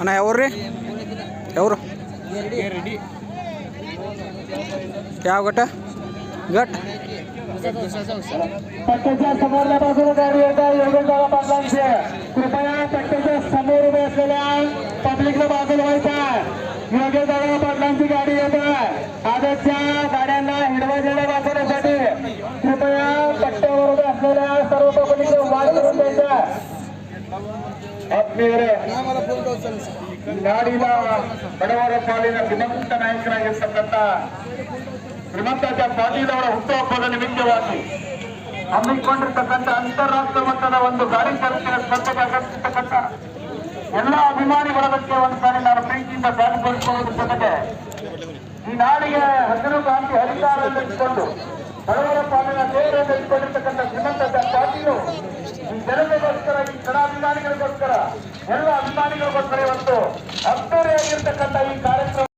ಅಣ್ಣ ಯಾವ್ರಿ ಯಾವ್ರು ಯಾವ ಗಟ್ಟ ಗಟ್ पट्ट्याच्या समोरल्या बाजूला गाडी येत आहे योगेशदादा पाटलांचे कृपया पट्ट्याच्या समोर उभे असलेल्या पब्लिकला बाजूला व्हायचं आहे योगेशदादा पाटलांची गाडी येत आहे आजच्या गाड्यांना हिरवा झेंडा दाखवण्यासाठी कृपया पट्ट्यावर उभे असलेल्या सर्व पब्लिकला वाढ करून द्यायचं आहे ಆತ್ಮೀಯರೇ ನಾಡಿನ ಬಡವರ ಪಾಲಿನ ಶ್ರೀಮಂತ ನಾಯಕರಾಗಿರ್ತಕ್ಕಂಥ ಶ್ರೀಮಂತ ಪಾಟೀಲ್ ಅವರ ಹುಟ್ಟುಹಬ್ಬದ ನಿಮಿತ್ತವಾಗಿ ಹಮ್ಮಿಕೊಂಡಿರ್ತಕ್ಕಂಥ ಅಂತಾರಾಷ್ಟ್ರೀಯ ಮಟ್ಟದ ಒಂದು ಗಾಡಿ ಚಾಲಕರ ಸ್ಪರ್ಧೆಗೆ ಆಗಮಿಸಿರ್ತಕ್ಕಂಥ ಎಲ್ಲ ಅಭಿಮಾನಿ ಬಳಗಕ್ಕೆ ಒಂದು ಸಾರಿ ನಾನು ಪ್ರೀತಿಯಿಂದ ಸ್ವಾಗತಿಸಿಕೊಳ್ಳುವುದರ ಜೊತೆಗೆ ಈ ನಾಡಿಗೆ ಹಸಿರು ಕ್ರಾಂತಿ ಹರಿಕಾರ ಇಟ್ಕೊಂಡು ಬಡವರ ಪಾಲಿನ ದೇವರನ್ನು ಇಟ್ಕೊಂಡಿರ್ತಕ್ಕಂಥ ಶ್ರೀಮಂತ ಪಾಟೀಲು ಈ ಜನತೆಗೋಸ್ಕರ ಈ ಕಡ ಅಭಿಮಾನಿಗಳಿಗೋಸ್ಕರ ಎಲ್ಲ ಅಭಿಮಾನಿಗಳಿಗೋಸ್ಕರ ಇವತ್ತು ಅದ್ದೂರಿಯಾಗಿರ್ತಕ್ಕಂಥ ಈ ಕಾರ್ಯ